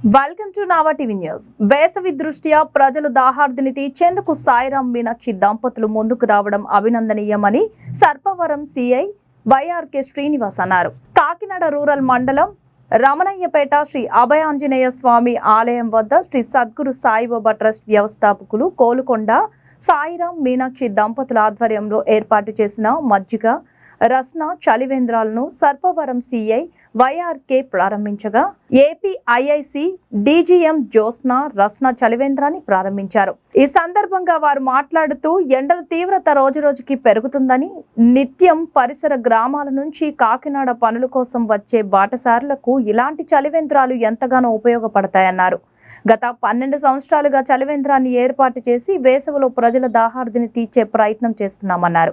Welcome to Nava TV news వేసవి దృష్ట్యా ప్రజలు దాహార్దిని తీర్చేందుకు సాయిరాం మీనాక్షి దంపతులు ముందుకు రావడం అభినందనీయమని సర్పవరం సిఐ వైఆర్కే శ్రీనివాస్ అన్నారు. కాకినాడ రూరల్ మండలం రమణయ్యపేట శ్రీ అభయాంజనేయ స్వామి ఆలయం వద్ద శ్రీ సద్గురు సాయిబాబా ట్రస్ట్ వ్యవస్థాపకులు కోలుకొండ సాయిరాం మీనాక్షి దంపతుల ఆధ్వర్యంలో ఏర్పాటు చేసిన మజ్జిగ రస్న చలివేంద్రాలను Sarpavaram CI YRK ప్రారంభించగా AP IIC DGM Jyotsna Rasna చలివేంద్రాన్ని ప్రారంభించారు. ఈ సందర్భంగా వారు మాట్లాడుతూ ఎండల తీవ్రత రోజురోజుకి పెరుగుతుందని నిత్యం పరిసర గ్రామాల నుంచి కాకినాడ పనుల కోసం వచ్చే బాటసారులకు ఇలాంటి చలివేంద్రాలు ఎంతగానో ఉపయోగపడతాయన్నారు. గత పన్నెండు సంవత్సరాలుగా చలివేంద్రాన్ని ఏర్పాటు చేసి వేసవిలో ప్రజల దాహార్దిని తీర్చే ప్రయత్నం చేస్తున్నామన్నారు.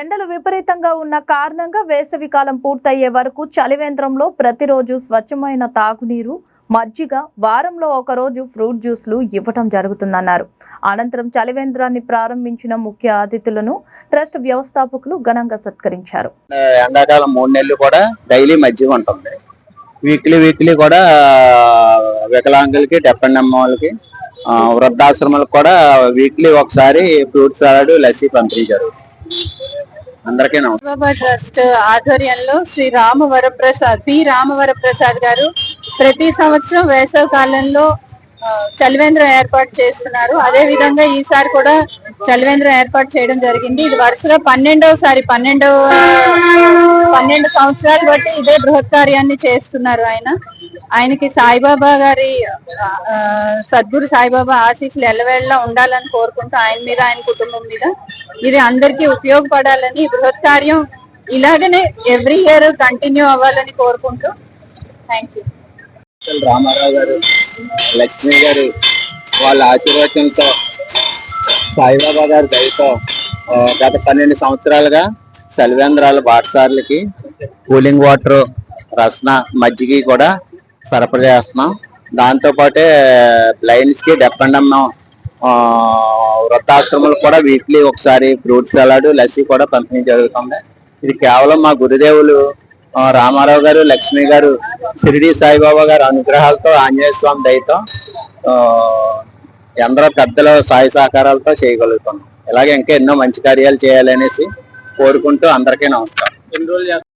ఎండలు విపరీతంగా ఉన్న కారణంగా వేసవి కాలం పూర్తయ్యే వరకు చలివేంద్రంలో ప్రతిరోజు స్వచ్ఛమైన తాగునీరు మజ్జిగ వారంలో ఒకరోజు ఫ్రూట్ జ్యూస్లు ఇవ్వటం జరుగుతుందన్నారు. అనంతరం చలివేంద్రాన్ని ప్రారంభించిన ముఖ్య అతిథులను ట్రస్ట్ వ్యవస్థాపకులు ఘనంగా సత్కరించారు. ఎండాకాలం మూడు నెలలు కూడా డైలీ మజ్జిగ ఉంటుంది. వీక్లీ వీక్లీ కూడా వికలాంగులకి డెపెండ్ అమ్మ వాళ్ళకి వృద్ధాశ్రమాలకు కూడా వీక్లీ ఒకసారి ఫ్రూట్ సలాడ్ లస్సీ పంపిణీ జరుగుతుంది. అందరికీ నమస్కారం. ట్రస్ట్ ఆధ్వర్యంలో శ్రీ రామవరప్రసాద్ పి. రామవరప్రసాద్ గారు ప్రతి సంవత్సరం వేసవి కాలంలో చలివేంద్రం ఏర్పాటు చేస్తున్నారు. అదే విధంగా ఈసారి కూడా చలివేంద్రం ఏర్పాటు చేయడం జరిగింది. ఇది వరుసగా పన్నెండవసారి పన్నెండవ పన్నెండు సంవత్సరాలు బట్టి ఇదే బృహత్ కార్యాన్ని చేస్తున్నారు ఆయన. ఆయనకి సాయిబాబా గారి సద్గురు సాయిబాబా ఆశీస్సులు ఎల్లవేళలా ఉండాలని కోరుకుంటూ ఆయన మీద ఆయన కుటుంబం మీద ఇది అందరికీ ఉపయోగపడాలని బృహత్ కార్యం ఇలాగనే ఎవ్రీ ఇయర్ కంటిన్యూ అవ్వాలని కోరుకుంటూ థ్యాంక్ యూ. రామారావు గారు లక్ష్మి గారు వాళ్ళ ఆశీర్వచనంతో సాయిబాబా గారి దయతో గత పన్నెండు సంవత్సరాలుగా సలివేంద్రాల బాటసార్లకి కూలింగ్ వాటర్ రసన మజ్జిగి కూడా సరఫరా చేస్తున్నాం. దాంతో పాటే డెప్పండమ్మ వృద్ధాశ్రమాలకు కూడా వీక్లీ ఒకసారి ఫ్రూట్ సలాడ్ లస్సీ కూడా పంపిణీ జరుగుతుంది. ఇది కేవలం మా గురుదేవులు రామారావు గారు లక్ష్మి గారు షిరిడి సాయిబాబా గారు అనుగ్రహాలతో ఆంజనేయ స్వామి దయతో ఆ, ఎందరో పెద్దల సాయి సహకారాలతో చేయగలుగుతున్నాం. ఇలాగే ఇంకా ఎన్నో మంచి కార్యాలు చేయాలనేసి కోరుకుంటూ అందరికీ నమస్కారం.